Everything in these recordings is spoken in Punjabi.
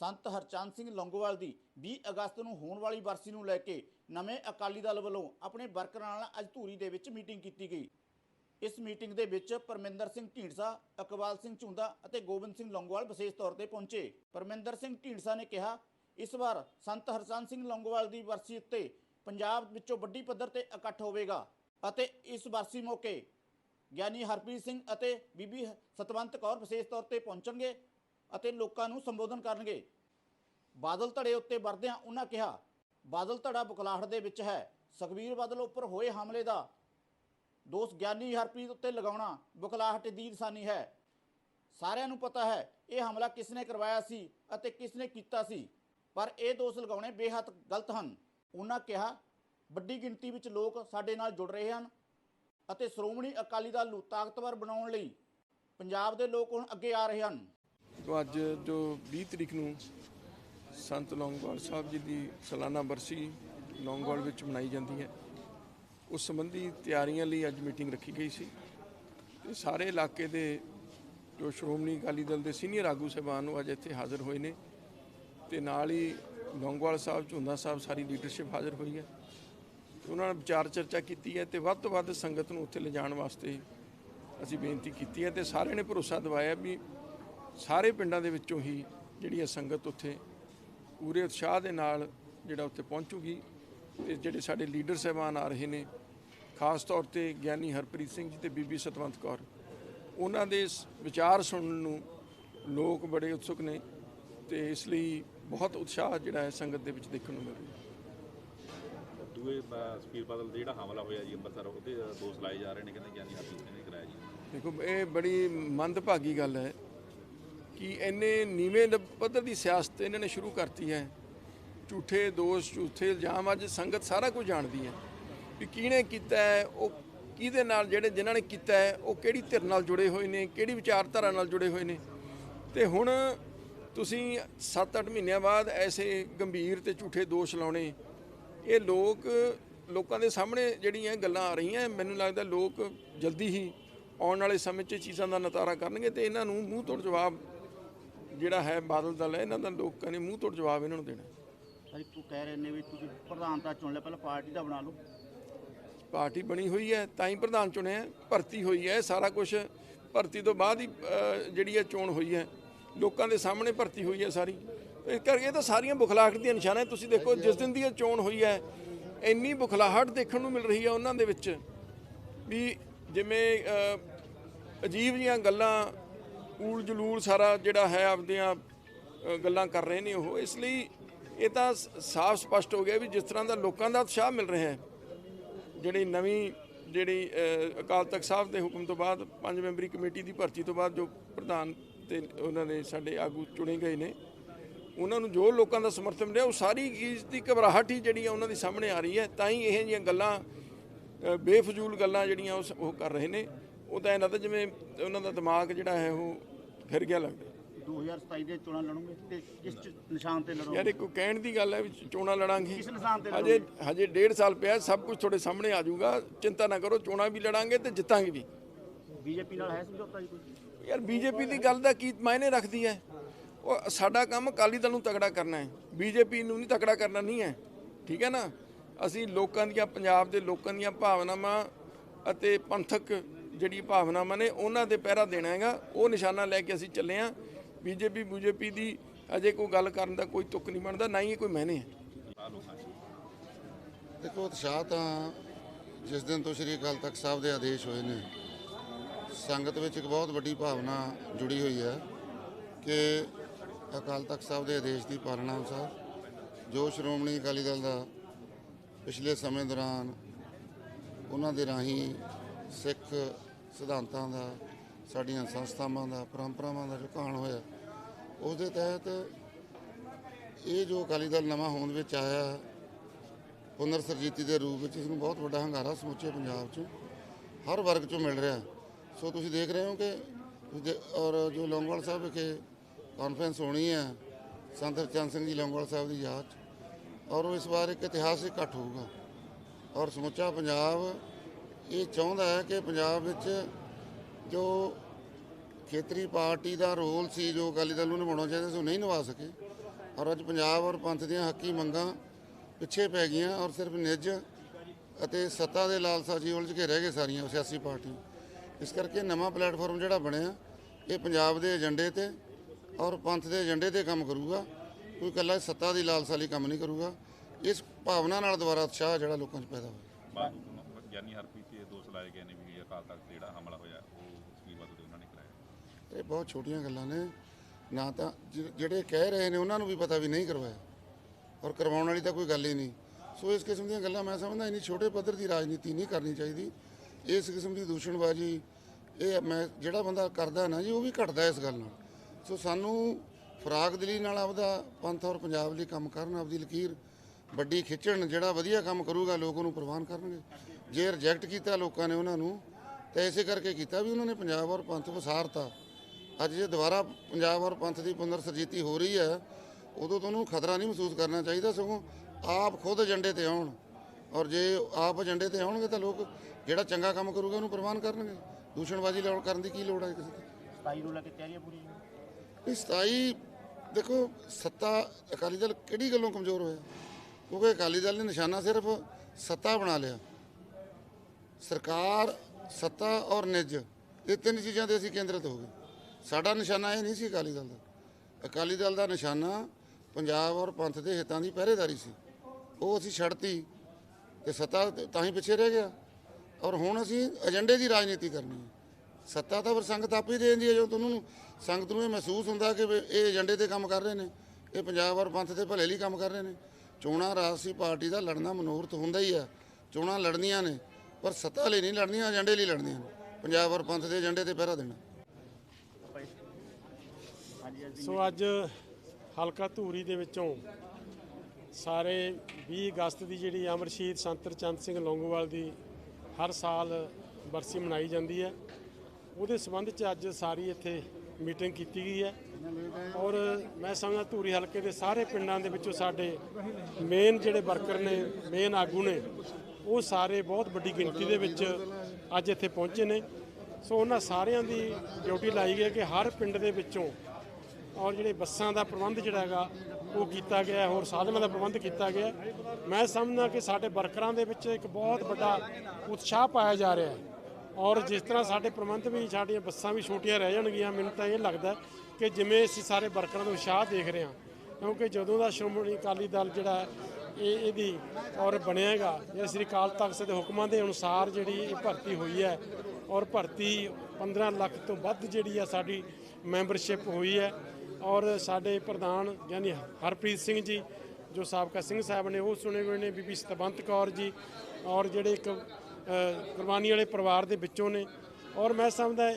ਸੰਤ ਹਰਚੰਦ ਸਿੰਘ ਲੰਗੋਵਾਲ ਦੀ 20 ਅਗਸਤ ਨੂੰ ਹੋਣ ਵਾਲੀ ਵਰਸੀ ਨੂੰ ਲੈ ਕੇ ਨਵੇਂ ਅਕਾਲੀ ਦਲ ਵੱਲੋਂ ਆਪਣੇ ਵਰਕਰਾਂ ਨਾਲ ਅੱਜ ਧੂਰੀ ਦੇ ਵਿੱਚ ਮੀਟਿੰਗ ਕੀਤੀ ਗਈ। ਇਸ ਮੀਟਿੰਗ ਦੇ ਵਿੱਚ ਪਰਮਿੰਦਰ ਸਿੰਘ ਢੀਂਡਸਾ ਅਕਬਾਲ ਸਿੰਘ ਝੁੰਦਾ ਅਤੇ ਗੋਬਿੰਦ ਸਿੰਘ ਲੌਂਗੋਵਾਲ ਵਿਸ਼ੇਸ਼ ਤੌਰ ਤੇ ਪਹੁੰਚੇ। ਪਰਮਿੰਦਰ ਸਿੰਘ ਢੀਂਡਸਾ ਨੇ ਕਿਹਾ, ਇਸ ਵਾਰ ਸੰਤ ਹਰਚੰਦ ਸਿੰਘ ਲੌਂਗੋਵਾਲ ਦੀ ਵਰਸੀ ਉੱਤੇ ਪੰਜਾਬ ਵਿੱਚੋਂ ਵੱਡੀ ਪੱਧਰ ਤੇ ਇਕੱਠ ਹੋਵੇਗਾ ਅਤੇ ਇਸ ਵਰਸੀ ਮੌਕੇ ਗਿਆਨੀ ਹਰਪ੍ਰੀਤ ਸਿੰਘ ਅਤੇ ਬੀਬੀ ਸਤਵੰਤ ਕੌਰ ਵਿਸ਼ੇਸ਼ ਤੌਰ ਤੇ ਪਹੁੰਚਣਗੇ ਅਤੇ ਲੋਕਾਂ ਨੂੰ ਸੰਬੋਧਨ ਕਰਨਗੇ। ਬਾਦਲ ਧੜੇ ਉੱਤੇ ਵਰਦਿਆਂ ਉਹਨਾਂ ਕਿਹਾ, ਬਾਦਲ ਧੜਾ ਬੁਖਲਾਹਟ ਦੇ ਵਿੱਚ ਹੈ। ਸੁਖਬੀਰ ਬਾਦਲ ਉੱਪਰ ਹੋਏ ਹਮਲੇ ਦਾ ਦੋਸ਼ ਗਿਆਨੀ ਹਰਪ੍ਰੀਤ ਉੱਤੇ ਲਗਾਉਣਾ ਬੁਖਲਾਹਟ ਦੀ ਨਿਸ਼ਾਨੀ ਹੈ। ਸਾਰਿਆਂ ਨੂੰ ਪਤਾ ਹੈ, ਇਹ ਹਮਲਾ ਕਿਸ ਨੇ ਕਰਵਾਇਆ ਸੀ ਅਤੇ ਕਿਸ ਨੇ ਕੀਤਾ ਸੀ, ਪਰ ਇਹ ਦੋਸ਼ ਲਗਾਉਣੇ ਬੇਹੱਦ ਗਲਤ ਹਨ। ਉਹਨਾਂ ਕਿਹਾ, ਵੱਡੀ ਗਿਣਤੀ ਵਿੱਚ ਲੋਕ ਸਾਡੇ ਨਾਲ ਜੁੜ ਰਹੇ ਹਨ ਅਤੇ ਸ਼੍ਰੋਮਣੀ ਅਕਾਲੀ ਦਲ ਨੂੰ ਤਾਕਤਵਰ ਬਣਾਉਣ ਲਈ ਪੰਜਾਬ ਦੇ ਲੋਕ ਹੁਣ ਅੱਗੇ ਆ ਰਹੇ ਹਨ। ਤੋਂ ਅੱਜ ਜੋ 20 ਤਰੀਕ ਨੂੰ ਸੰਤ ਲੌਂਗੋਵਾਲ ਸਾਹਿਬ ਜੀ ਦੀ ਸਾਲਾਨਾ ਬਰਸੀ ਲੌਂਗੋਵਾਲ ਵਿੱਚ ਮਨਾਈ ਜਾਂਦੀ ਹੈ। ਉਸ ਸੰਬੰਧੀ ਤਿਆਰੀਆਂ ਲਈ ਅੱਜ ਮੀਟਿੰਗ ਰੱਖੀ ਗਈ ਸੀ। ਤੇ ਸਾਰੇ ਇਲਾਕੇ ਦੇ ਜੋ ਸ਼੍ਰੋਮਣੀ ਅਕਾਲੀ ਦਲ ਦੇ ਸੀਨੀਅਰ ਆਗੂ ਸਾਹਿਬਾਨ ਉਹ ਅੱਜ ਇੱਥੇ ਹਾਜ਼ਰ ਹੋਏ ਨੇ ਤੇ ਨਾਲ ਹੀ ਲੌਂਗੋਵਾਲ ਸਾਹਿਬ ਝੁੰਦਾ ਸਾਹਿਬ ਸਾਰੀ ਲੀਡਰਸ਼ਿਪ ਹਾਜ਼ਰ ਹੋਈ ਹੈ। ਉਹਨਾਂ ਨਾਲ ਵਿਚਾਰ ਚਰਚਾ ਕੀਤੀ ਹੈ ਤੇ ਵੱਧ ਤੋਂ ਵੱਧ ਸੰਗਤ ਨੂੰ ਉੱਥੇ ਲਿਜਾਣ ਵਾਸਤੇ ਅਸੀਂ ਬੇਨਤੀ ਕੀਤੀ ਹੈ ਤੇ ਸਾਰਿਆਂ ਨੇ ਭਰੋਸਾ ਦਿਵਾਇਆ ਵੀ ਸਾਰੇ ਪਿੰਡਾਂ ਦੇ ਵਿੱਚੋਂ ਹੀ ਜਿਹੜੀ ਸੰਗਤ ਉੱਥੇ ਪੂਰੇ ਉਤਸ਼ਾਹ ਦੇ ਨਾਲ ਜਿਹੜਾ ਉੱਥੇ ਪਹੁੰਚੂਗੀ ਤੇ ਜਿਹੜੇ ਸਾਡੇ ਲੀਡਰ ਸਾਹਿਬਾਨ ਆ ਰਹੇ ਨੇ ਖਾਸ ਤੌਰ ਤੇ ਗਿਆਨੀ ਹਰਪ੍ਰੀਤ ਸਿੰਘ ਜੀ ਤੇ ਬੀਬੀ ਸਤਵੰਤ ਕੌਰ ਉਹਨਾਂ ਦੇ ਵਿਚਾਰ ਸੁਣਨ ਨੂੰ ਲੋਕ ਬੜੇ ਉਤਸੁਕ ਨੇ ਤੇ ਇਸ ਲਈ ਬਹੁਤ ਉਤਸ਼ਾਹ ਜਿਹੜਾ ਹੈ ਸੰਗਤ ਦੇ ਵਿੱਚ ਦੇਖਣ ਨੂੰ ਮਿਲ ਰਿਹਾ ਦੂਏ ਸਪੀਰ ਬਾਦਲ ਤੇ ਜਿਹੜਾ ਹਮਲਾ ਹੋਇਆ ਜੀ ਅੰਮ੍ਰਿਤਸਰ ਉਹਦੇ ਦੋਸ਼ ਲਾਏ ਜਾ ਰਹੇ ਨੇ ਕਹਿੰਦੇ ਗਿਆਨੀ ਹਰਪ੍ਰੀਤ ਸਿੰਘ ਨੇ ਕਰਾਇਆ ਜੀ। ਦੇਖੋ ਇਹ ਬੜੀ ਮੰਦਭਾਗੀ ਗੱਲ ਹੈ ਕਿ ਇੰਨੇ ਨੀਵੇਂ ਦ- ਪੱਧਰ ਦੀ ਸਿਆਸਤ ਇਹਨਾਂ ਨੇ ਸ਼ੁਰੂ ਕਰਤੀ ਹੈ। ਝੂਠੇ ਦੋਸ਼, ਝੂਠੇ ਇਲਜ਼ਾਮ ਅੱਜ ਸੰਗਤ ਸਾਰਾ ਕੁਝ ਜਾਣਦੀ ਹੈ। ਕਿ ਕਿਹਨੇ ਕੀਤਾ ਹੈ, ਉਹ ਕਿਹਦੇ ਨਾਲ, ਜਿਹੜੇ ਜਿਨ੍ਹਾਂ ਨੇ ਕੀਤਾ ਹੈ, ਉਹ ਕਿਹੜੀ ਧਿਰ ਨਾਲ ਜੁੜੇ ਹੋਏ ਨੇ, ਕਿਹੜੀ ਵਿਚਾਰਧਾਰਾ ਨਾਲ ਜੁੜੇ ਹੋਏ ਨੇ। ਤੇ ਹੁਣ ਤੁਸੀਂ 7-8 ਮਹੀਨਿਆਂ ਬਾਅਦ ਐਸੇ ਗੰਭੀਰ ਤੇ ਝੂਠੇ ਦੋਸ਼ ਲਾਉਣੇ, ਇਹ ਲੋਕ, ਲੋਕਾਂ ਦੇ ਸਾਹਮਣੇ ਜਿਹੜੀਆਂ ਗੱਲਾਂ ਆ ਰਹੀਆਂ, ਮੈਨੂੰ ਲੱਗਦਾ ਲੋਕ ਜਲਦੀ ਹੀ ਆਉਣ ਵਾਲੇ ਸਮੇਂ 'ਚ ਚੀਜ਼ਾਂ ਦਾ ਨਤਾਰਾ ਕਰਨਗੇ ਤੇ ਇਹਨਾਂ ਨੂੰ ਮੂੰਹ ਤੋੜ ਜਵਾਬ ਜਿਹੜਾ ਹੈ ਬਾਦਲ ਦਲ ਹੈ ਇਹਨਾਂ ਦਾ ਲੋਕਾਂ ਨੇ ਮੂੰਹ ਤੋੜ ਜਵਾਬ ਇਹਨਾਂ ਨੂੰ ਦੇਣਾ। ਅਜੀ ਤੂੰ ਕਹਿ ਰਹੇ ਨੇ ਵੀ ਤੁਸੀਂ ਪ੍ਰਧਾਨ ਤਾਂ ਚੁਣ ਲਿਆ ਪਹਿਲਾਂ ਪਾਰਟੀ ਦਾ ਬਣਾ ਲਓ। ਪਾਰਟੀ ਬਣੀ ਹੋਈ ਹੈ ਤਾਂ ਹੀ ਪ੍ਰਧਾਨ ਚੁਣਿਆ ਭਰਤੀ ਹੋਈ ਹੈ ਸਾਰਾ ਕੁਝ ਭਰਤੀ ਤੋਂ ਬਾਅਦ ਹੀ ਜਿਹੜੀ ਹੈ ਚੋਣ ਹੋਈ ਹੈ। ਲੋਕਾਂ ਦੇ ਸਾਹਮਣੇ ਭਰਤੀ ਹੋਈ ਹੈ ਸਾਰੀ। ਇਸ ਕਰਕੇ ਇਹ ਤਾਂ ਸਾਰੀਆਂ ਬੁਖਲਾਹਟ ਦੀਆਂ ਨਿਸ਼ਾਨਾਂ ਤੁਸੀਂ ਦੇਖੋ ਜਿਸ ਦਿਨ ਦੀ ਇਹ ਚੋਣ ਹੋਈ ਹੈ ਇੰਨੀ ਬੁਖਲਾਹਟ ਦੇਖਣ ਨੂੰ ਮਿਲ ਰਹੀ ਹੈ ਉਹਨਾਂ ਦੇ ਵਿੱਚ ਵੀ ਜਿਵੇਂ ਅਜੀਬ ਜੀਆਂ ਗੱਲਾਂ ਊਲ ਜਲੂਲ ਸਾਰਾ ਜਿਹੜਾ ਹੈ ਆਪਦੀਆਂ ਗੱਲਾਂ ਕਰ ਰਹੇ ਨੇ ਉਹ। ਇਸ ਲਈ ਇਹ ਤਾਂ ਸਾਫ਼ ਸਪਸ਼ਟ ਹੋ ਗਿਆ ਵੀ ਜਿਸ ਤਰ੍ਹਾਂ ਦਾ ਲੋਕਾਂ ਦਾ ਉਤਸ਼ਾਹ ਮਿਲ ਰਿਹਾ ਹੈ, ਜਿਹੜੀ ਨਵੀਂ, ਜਿਹੜੀ ਅਕਾਲ ਤਖਤ ਸਾਹਿਬ ਦੇ ਹੁਕਮ ਤੋਂ ਬਾਅਦ ਪੰਜ ਮੈਂਬਰੀ ਕਮੇਟੀ ਦੀ ਭਰਤੀ ਤੋਂ ਬਾਅਦ ਜੋ ਪ੍ਰਧਾਨ ਤੇ ਉਹਨਾਂ ਦੇ ਸਾਡੇ ਆਗੂ ਚੁਣੇ ਗਏ ਨੇ, ਉਹਨਾਂ ਨੂੰ ਜੋ ਲੋਕਾਂ ਦਾ ਸਮਰਥਨ ਮਿਲਿਆ, ਉਹ ਸਾਰੀ ਚੀਜ਼ ਦੀ ਘਬਰਾਹਟ ਹੀ ਜਿਹੜੀ ਆ ਉਹਨਾਂ ਦੇ ਸਾਹਮਣੇ ਆ ਰਹੀ ਹੈ। ਤਾਂ ਹੀ ਇਹ ਜਿਹੀਆਂ ਗੱਲਾਂ ਬੇਫਜ਼ੂਲ ਗੱਲਾਂ ਜਿਹੜੀਆਂ ਉਸ- ਉਹ ਕਰ ਰਹੇ ਨੇ। ਉਹ ਤਾਂ ਇਹਨਾਂ ਦਾ ਜਿਵੇਂ ਉਹਨਾਂ ਦਾ ਦਿਮਾਗ ਜਿਹੜਾ ਹੈ ਉਹ ਫਿਰ ਗਿਆ ਲੱਗਦਾ? 2027 ਦੇ ਚੋਣਾਂ ਲੜੋਗੇ ਤੇ ਕਿਸ ਚ- ਨਿਸ਼ਾਨ ਤੇ ਲੜੋਗੇ? ਯਾਰ ਇਹ ਕੋਈ ਕਹਿਣ ਦੀ ਗੱਲ ਹੈ ਵੀ ਚੋਣਾਂ ਲੜਾਂਗੇ। ਕਿਸ ਨਿਸ਼ਾਨ ਤੇ ਹਜੇ ਹਜੇ ਡੇਢ ਸਾਲ ਪਿਆ ਸਭ ਕੁਝ ਤੁਹਾਡੇ ਸਾਹਮਣੇ ਆ ਜਾਊਗਾ। ਚਿੰਤਾ ਨਾ ਕਰੋ ਚੋਣਾਂ ਵੀ ਲੜਾਂਗੇ ਤੇ ਜਿੱਤਾਂਗੇ ਵੀ। ਬੀਜੇਪੀ ਨਾਲ ਹੈ ਸਮਝੌਤਾ ਜੀ ਕੋਈ? ਯਾਰ ਬੀਜੇਪੀ ਦੀ ਗੱਲ ਦਾ ਕੀ ਮਾਇਨੇ ਰੱਖਦੀ ਹੈ? ਉਹ ਸਾਡਾ ਕੰਮ ਅਕਾਲੀ ਦਲ ਨੂੰ ਤਗੜਾ ਕਰਨਾ ਹੈ। ਬੀਜੇਪੀ ਨੂੰ ਨਹੀਂ ਤਗੜਾ ਕਰਨਾ ਨਹੀਂ ਹੈ। ਠੀਕ ਹੈ ਨਾ? ਅਸੀਂ ਲੋਕਾਂ ਦੀਆਂ ਪੰਜਾਬ ਦੇ ਲੋਕਾਂ ਦੀਆਂ ਭਾਵਨਾਵਾਂ ਅਤੇ ਪੰਥਕ ਜਿਹੜੀ ਭਾਵਨਾਵਾਂ ਨੇ ਉਹਨਾਂ ਦੇ ਪਹਿਰਾ ਦੇਣਾ ਹੈਗਾ, ਉਹ ਨਿਸ਼ਾਨਾ ਲੈ ਕੇ ਅਸੀਂ ਚੱਲੇ ਹਾਂ। ਬੀਜੇਪੀ ਬੀਜੇਪੀ ਦੀ ਅਜੇ ਕੋਈ ਗੱਲ ਕਰਨ ਦਾ ਕੋਈ ਤੁੱਕ ਨਹੀਂ ਬਣਦਾ, ਨਾ ਹੀ ਇਹ ਕੋਈ ਮਾਇਨੇ ਹੈ। ਦੇਖੋ, ਉਤਸ਼ਾਹ ਤਾਂ ਜਿਸ ਦਿਨ ਤੋਂ ਸ੍ਰੀ ਅਕਾਲ ਤਖਤ ਸਾਹਿਬ ਦੇ ਆਦੇਸ਼ ਹੋਏ ਨੇ, ਸੰਗਤ ਵਿੱਚ ਇੱਕ ਬਹੁਤ ਵੱਡੀ ਭਾਵਨਾ ਜੁੜੀ ਹੋਈ ਹੈ ਕਿ ਅਕਾਲ ਤਖਤ ਸਾਹਿਬ ਦੇ ਆਦੇਸ਼ ਦੀ ਪਾਲਣਾ ਅਨੁਸਾਰ ਜੋ ਸ਼੍ਰੋਮਣੀ ਅਕਾਲੀ ਦਲ ਦਾ ਪਿਛਲੇ ਸਮੇਂ ਦੌਰਾਨ ਉਹਨਾਂ ਦੇ ਰਾਹੀਂ ਸਿੱਖ ਸਿਧਾਂਤਾਂ ਦਾ, ਸਾਡੀਆਂ ਸੰਸਥਾਵਾਂ ਦਾ, ਪਰੰਪਰਾਵਾਂ ਦਾ ਜੋ ਕਾਣ ਹੋਇਆ। ਉਸ ਦੇ ਤਹਿਤ ਇਹ ਜੋ ਅਕਾਲੀ ਦਲ ਨਵਾਂ ਹੋਂਦ ਵਿੱਚ ਆਇਆ, ਪੁਨਰ ਸਰਜੀਤੀ ਦੇ ਰੂਪ ਵਿੱਚ ਇਸ ਨੂੰ ਬਹੁਤ ਵੱਡਾ ਹੰਗਾਰਾ ਸਮੁੱਚੇ ਪੰਜਾਬ 'ਚ ਹਰ ਵਰਗ 'ਚੋਂ ਮਿਲ ਰਿਹਾ। ਸੋ ਤੁਸੀਂ ਦੇਖ ਰਹੇ ਹੋ ਕਿ ਦੇ- ਔਰ ਜੋ ਲੌਂਗਵਾਲ ਸਾਹਿਬ ਵਿਖੇ ਕਾਨਫਰੰਸ ਹੋਣੀ ਹੈ, ਸੰਤ ਹਰਚੰਦ ਸਿੰਘ ਜੀ ਲੌਂਗਵਾਲ ਸਾਹਿਬ ਦੀ ਯਾਦ 'ਚ, ਔਰ ਉਹ ਇਸ ਵਾਰ ਇੱਕ ਇਤਿਹਾਸਿਕ ਇਕੱਠ ਹੋਊਗਾ। ਔਰ ਸਮੁੱਚਾ ਪੰਜਾਬ ਇਹ ਚਾਹੁੰਦਾ ਹੈ ਕਿ ਪੰਜਾਬ ਵਿੱਚ ਜੋ ਖੇਤਰੀ ਪਾਰਟੀ ਦਾ ਰੋਲ ਸੀ, ਜੋ ਅਕਾਲੀ ਦਲ ਨੂੰ ਨਿਭਾਉਣਾ ਚਾਹੀਦਾ ਸੀ, ਉਹ ਨਹੀਂ ਨਿਭਾ ਸਕੇ। ਔਰ ਅੱਜ ਪੰਜਾਬ ਔਰ ਪੰਥ ਦੀਆਂ ਹੱਕੀ ਮੰਗਾਂ ਪਿੱਛੇ ਪੈ ਗਈਆਂ ਔਰ ਸਿਰਫ ਨਿੱਜ ਅਤੇ ਸੱਤਾ ਦੇ ਲਾਲਸਾ ਜੀ ਉਲਝ ਕੇ ਰਹਿ ਗਏ ਸਾਰੀਆਂ ਸਿਆਸੀ ਪਾਰਟੀਆਂ। ਇਸ ਕਰਕੇ ਨਵਾਂ ਪਲੇਟਫਾਰਮ ਜਿਹੜਾ ਬਣਿਆ, ਇਹ ਪੰਜਾਬ ਦੇ ਏਜੰਡੇ ਤੇ ਔਰ ਪੰਥ ਦੇ ਏਜੰਡੇ ਤੇ ਕੰਮ ਕਰੂਗਾ। ਕੋਈ ਇਕੱਲਾ ਸੱਤਾ ਦੀ ਲਾਲਸਾ ਲਈ ਕੰਮ ਨਹੀਂ ਕਰੂਗਾ। ਇਸ ਭਾਵਨਾ ਨਾਲ ਦੁਬਾਰਾ ਉਤਸ਼ਾਹ ਜਿਹੜਾ ਲੋਕਾਂ 'ਚ ਪੈਦਾ ਹੋਇਆ। ਗਿਆਨੀ ਹਰਪ੍ਰੀਤ ਤੇ ਦੋਸ਼ ਲਾਏ ਗਏ ਨੇ ਵੀ ਅਕਾਲ ਤਖਤ ਤੇ ਜਿਹੜਾ ਹਮਲਾ ਹੋਇਆ, ਉਹ ਸੁਖਬੀਰ ਬਾਦਲ ਉਹਨਾਂ ਨੇ ਕਰਾਇਆ। ਇਹ ਬਹੁਤ ਛੋਟੀਆਂ ਗੱਲਾਂ ਨੇ। ਨਾ ਤਾਂ ਜਿਹੜੇ ਕਹਿ ਰਹੇ ਨੇ, ਉਹਨਾਂ ਨੂੰ ਵੀ ਪਤਾ ਵੀ ਨਹੀਂ ਕਰਵਾਇਆ। ਔਰ ਕਰਵਾਉਣ ਵਾਲੀ ਤਾਂ ਕੋਈ ਗੱਲ ਹੀ ਨਹੀਂ। ਸੋ ਇਸ ਕਿਸਮ ਦੀਆਂ ਗੱਲਾਂ ਮੈਂ ਸਮਝਦਾ, ਇੰਨੀ ਛੋਟੇ ਪੱਧਰ ਦੀ ਰਾਜਨੀਤੀ ਨਹੀਂ ਕਰਨੀ ਚਾਹੀਦੀ। ਇਸ ਕਿਸਮ ਦੀ ਦੂਸ਼ਣਬਾਜ਼ੀ, ਇਹ ਮੈਂ, ਜਿਹੜਾ ਬੰਦਾ ਕਰਦਾ ਨਾ ਜੀ, ਉਹ ਵੀ ਘਟਦਾ ਇਸ ਗੱਲ ਨਾਲ। ਸੋ ਸਾਨੂੰ ਫਰਾਗ ਦਿਲੀ ਨਾਲ ਆਪਦਾ ਪੰਥ ਔਰ ਪੰਜਾਬ ਲਈ ਕੰਮ ਕਰਨ, ਆਪਦੀ ਲਕੀਰ ਵੱਡੀ ਖਿੱਚਣ ਜਿਹੜਾ ਵਧੀਆ ਕੰਮ ਕਰੂਗਾ ਲੋਕ ਉਹਨੂੰ ਪ੍ਰਵਾਨ ਕਰਨਗੇ। ਜੇ ਰਿਜੈਕਟ ਕੀਤਾ ਲੋਕਾਂ ਨੇ ਉਹਨਾਂ ਨੂੰ ਤਾਂ ਇਸੇ ਕਰਕੇ ਕੀਤਾ ਵੀ ਉਹਨਾਂ ਨੇ ਪੰਜਾਬ ਔਰ ਪੰਥ ਵਸਾਰਤਾ। ਅੱਜ ਜੇ ਦੁਬਾਰਾ ਪੰਜਾਬ ਔਰ ਪੰਥ ਦੀ ਪੁਨਰ ਸਰਜੀਤੀ ਹੋ ਰਹੀ ਹੈ ਉਦੋਂ ਤੁਹਾਨੂੰ ਖਤਰਾ ਨਹੀਂ ਮਹਿਸੂਸ ਕਰਨਾ ਚਾਹੀਦਾ ਸਗੋਂ ਆਪ ਖੁਦ ਏਜੰਡੇ ਤੇ ਆਉਣ। ਔਰ ਜੇ ਆਪ ਏਜੰਡੇ ਤੇ ਆਉਣਗੇ ਤਾਂ ਲੋਕ ਜਿਹੜਾ ਚੰਗਾ ਕੰਮ ਕਰੂਗਾ ਉਹਨੂੰ ਪ੍ਰਵਾਨ ਕਰਨਗੇ। ਦੂਸ਼ਣਬਾਜ਼ੀ ਲਾਉਣ ਕਰਨ ਦੀ ਕੀ ਲੋੜ ਹੈ ਕਿਸੇ ਦੀ? 27 ਨੂੰ ਲੈ ਕੇ ਤਿਆਰੀਆਂ ਪੂਰੀਆਂ ਇਹ 27 ਦੇਖੋ ਸੱਤਾ ਅਕਾਲੀ ਦਲ ਕਿਹੜੀ ਗੱਲੋਂ ਕਮਜ਼ੋਰ ਹੋਇਆ? ਕਿਉਂਕਿ ਅਕਾਲੀ ਦਲ ਨੇ ਨਿਸ਼ਾਨਾ ਸਿਰਫ ਸੱਤਾ ਬਣਾ ਲਿਆ। ਸਰਕਾਰ, ਸੱਤਾ ਔਰ ਨਿੱਜ, ਇਹ ਤਿੰਨ ਚੀਜ਼ਾਂ ਤੇ ਅਸੀਂ ਕੇਂਦਰਿਤ ਹੋ ਗਏ। ਸਾਡਾ ਨਿਸ਼ਾਨਾ ਇਹ ਨਹੀਂ ਸੀ ਅਕਾਲੀ ਦਲ ਦਾ। ਅਕਾਲੀ ਦਲ ਦਾ ਨਿਸ਼ਾਨਾ ਪੰਜਾਬ ਔਰ ਪੰਥ ਦੇ ਹਿੱਤਾਂ ਦੀ ਪਹਿਰੇਦਾਰੀ ਸੀ। ਉਹ ਅਸੀਂ ਛੱਡਤੀ ਤੇ ਸੱਤਾ ਤਾਂ ਹੀ ਪਿੱਛੇ ਰਹਿ ਗਿਆ। ਔਰ ਹੁਣ ਅਸੀਂ ਏਜੰਡੇ ਦੀ ਰਾਜਨੀਤੀ ਕਰਨੀ ਹੈ। ਸੱਤਾ ਤਾਂ ਫਿਰ ਸੰਗਤ ਆਪੇ ਦੇ ਦਿੰਦੀ ਹੈ। ਜਦੋਂ ਤੁਹਾਨੂੰ ਸੰਗਤ ਨੂੰ ਇਹ ਮਹਿਸੂਸ ਹੁੰਦਾ ਕਿ ਇਹ ਏਜੰਡੇ ਤੇ ਕੰਮ ਕਰ ਰਹੇ ਨੇ, ਇਹ ਪੰਜਾਬ ਔਰ ਪੰਥ ਦੇ ਭਲੇ ਲਈ ਕੰਮ ਕਰ ਰਹੇ ਨੇ ਚੋਣਾਂ ਰਾਜਸੀ ਪਾਰਟੀ ਦਾ ਲੜਨਾ ਮਨੋਰਥ ਹੁੰਦਾ ਹੀ ਆ। ਚੋਣਾਂ ਲੜਨੀਆਂ ਨੇ, ਪਰ ਸੱਤਾ ਲਈ ਨਹੀਂ ਲੜਨੀਆਂ, ਏਜੰਡੇ ਲਈ ਲੜਨੀਆਂ ਨੇ। ਪੰਜਾਬ ਔਰ ਪੰਥ ਦੇ ਏਜੰਡੇ ਤੇ ਪਹਿਰਾ ਦੇਣਾ। ਸੋ ਅੱਜ ਹਲਕਾ ਧੂਰੀ ਦੇ ਵਿੱਚੋਂ ਸਾਰੇ 20 ਅਗਸਤ ਦੀ ਜਿਹੜੀ ਅਮਰ ਸ਼ਹੀਦ ਸੰਤਰ ਚੰਦ ਸਿੰਘ ਲੌਂਗੋਵਾਲ ਦੀ ਹਰ ਸਾਲ ਬਰਸੀ ਮਨਾਈ ਜਾਂਦੀ ਹੈ। ਉਹਦੇ ਸੰਬੰਧ 'ਚ ਅੱਜ ਸਾਰੀ ਇੱਥੇ ਮੀਟਿੰਗ ਕੀਤੀ ਗਈ ਹੈ। ਔਰ ਮੈਂ ਸਮਝਦਾ ਧੂਰੀ ਹਲਕੇ ਦੇ ਸਾਰੇ ਪਿੰਡਾਂ ਦੇ ਵਿੱਚੋਂ ਸਾਡੇ ਮੇਨ ਜਿਹੜੇ ਵਰਕਰ ਨੇ ਮੇਨ ਆਗੂ ਨੇ, ਉਹ ਸਾਰੇ ਬਹੁਤ ਵੱਡੀ ਗਿਣਤੀ ਦੇ ਵਿੱਚ ਅੱਜ ਇੱਥੇ ਪਹੁੰਚੇ ਨੇ। ਸੋ ਉਹਨਾਂ ਸਾਰਿਆਂ ਦੀ ਡਿਊਟੀ ਲਾਈ ਗਈ ਹੈ ਕਿ ਹਰ ਪਿੰਡ ਦੇ ਵਿੱਚੋਂ ਔਰ ਜਿਹੜੇ ਬੱਸਾਂ ਦਾ ਪ੍ਰਬੰਧ ਜਿਹੜਾ ਹੈਗਾ, ਉਹ ਕੀਤਾ ਗਿਆ ਹੋਰ ਸਾਧਨਾਂ ਦਾ ਪ੍ਰਬੰਧ ਕੀਤਾ ਗਿਆ ਮੈਂ ਸਮਝਦਾ ਕਿ ਸਾਡੇ ਵਰਕਰਾਂ ਦੇ ਵਿੱਚ ਇੱਕ ਬਹੁਤ ਵੱਡਾ ਉਤਸ਼ਾਹ ਪਾਇਆ ਜਾ ਰਿਹਾ ਹੈ। ਔਰ ਜਿਸ ਤਰ੍ਹਾਂ ਸਾਡੇ ਪ੍ਰਬੰਧ ਵੀ ਸਾਡੀਆਂ ਬੱਸਾਂ ਵੀ ਛੋਟੀਆਂ ਰਹਿ ਜਾਣਗੀਆਂ, ਮੈਨੂੰ ਤਾਂ ਇਹ ਲੱਗਦਾ ਕਿ ਜਿਵੇਂ ਅਸੀਂ ਸਾਰੇ ਵਰਕਰਾਂ ਨੂੰ ਉਤਸ਼ਾਹ ਦੇਖ ਰਹੇ ਹਾਂ, ਕਿਉਂਕਿ ਜਦੋਂ ਦਾ ਸ਼੍ਰੋਮਣੀ ਅਕਾਲੀ ਦਲ ਜਿਹੜਾ ਇਹ ਇਹਦੀ ਔਰ ਬਣਿਆਗਾ ਜਿਹੜਾ ਸ੍ਰੀ ਅਕਾਲ ਤਖਤ ਦੇ ਹੁਕਮਾਂ ਦੇ ਅਨੁਸਾਰ ਜਿਹੜੀ ਇਹ ਭਰਤੀ ਹੋਈ ਹੈ ਔਰ ਭਰਤੀ 15 ਲੱਖ ਤੋਂ ਵੱਧ ਜਿਹੜੀ ਆ ਸਾਡੀ ਮੈਂਬਰਸ਼ਿਪ ਹੋਈ ਹੈ ਔਰ ਸਾਡੇ ਪ੍ਰਧਾਨ ਯਾਨੀ ਹਰਪ੍ਰੀਤ ਸਿੰਘ ਜੀ, ਜੋ ਸਾਬਕਾ ਸਿੰਘ ਸਾਹਿਬ ਨੇ ਉਹ ਸੁਣੇ ਹੋਏ ਨੇ, ਬੀਬੀ ਸਤਵੰਤ ਕੌਰ ਜੀ ਔਰ ਜਿਹੜੇ ਇੱਕ ਕੁਰਬਾਨੀ ਵਾਲੇ ਪਰਿਵਾਰ ਦੇ ਵਿੱਚੋਂ ਨੇ ਔਰ ਮੈਂ ਸਮਝਦਾ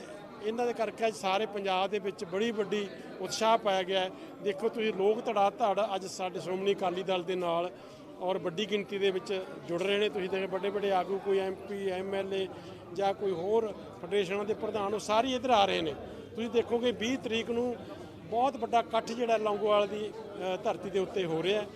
ਇਹਨਾਂ ਦੇ ਕਰਕੇ ਅੱਜ ਸਾਰੇ ਪੰਜਾਬ ਦੇ ਵਿੱਚ ਬੜੀ ਵੱਡੀ ਉਤਸ਼ਾਹ ਪਾਇਆ ਗਿਆ ਦੇਖੋ ਤੁਸੀਂ ਲੋਕ ਧੜਾ ਧੜ ਅੱਜ ਸਾਡੇ ਸ਼੍ਰੋਮਣੀ ਅਕਾਲੀ ਦਲ ਦੇ ਨਾਲ ਔਰ ਵੱਡੀ ਗਿਣਤੀ ਦੇ ਵਿੱਚ ਜੁੜ ਰਹੇ ਨੇ। ਤੁਸੀਂ ਦੇਖੋ ਵੱਡੇ ਵੱਡੇ ਆਗੂ, ਕੋਈ ਐਮਪੀ ਐਮਐਲਏ ਜਾਂ ਕੋਈ ਹੋਰ ਫੈਡਰੇਸ਼ਨਾਂ ਦੇ ਪ੍ਰਧਾਨ, ਉਹ ਸਾਰੇ ਇੱਧਰ ਆ ਰਹੇ ਨੇ। ਤੁਸੀਂ ਦੇਖੋਗੇ 20 ਤਰੀਕ ਨੂੰ ਬਹੁਤ ਵੱਡਾ ਇਕੱਠ ਜਿਹੜਾ ਲੌਂਗੋਵਾਲ ਦੀ ਧਰਤੀ ਦੇ ਉੱਤੇ ਹੋ ਰਿਹਾ ਹੈ।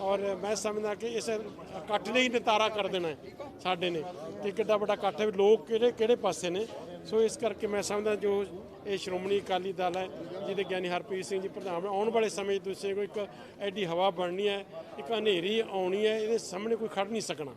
ਔਰ ਮੈਂ ਸਮਝਦਾ ਕਿ ਇਸ ਇਕੱਠ ਨੇ ਹੀ ਨਿਤਾਰਾ ਕਰ ਦੇਣਾ ਸਾਡੇ ਨੇ ਕਿ ਕਿੱਡਾ ਵੱਡਾ ਇਕੱਠ ਹੈ ਵੀ ਲੋਕ ਕਿਹੜੇ ਕਿਹੜੇ ਪਾਸੇ ਨੇ। ਸੋ ਇਸ ਕਰਕੇ ਮੈਂ ਸਮਝਦਾ ਜੋ ਇਹ ਸ਼੍ਰੋਮਣੀ ਅਕਾਲੀ ਦਲ ਹੈ, ਜਿਹਦੇ ਗਿਆਨੀ ਹਰਪ੍ਰੀਤ ਸਿੰਘ ਜੀ ਪ੍ਰਧਾਨ ਆਉਣ ਵਾਲੇ ਸਮੇਂ ਤੁਸੀਂ ਕੋਈ ਇੱਕ ਐਡੀ ਹਵਾ ਬਣਨੀ ਹੈ, ਇੱਕ ਹਨੇਰੀ ਆਉਣੀ ਹੈ, ਇਹਦੇ ਸਾਹਮਣੇ ਕੋਈ ਖੜ ਨਹੀਂ ਸਕਣਾ।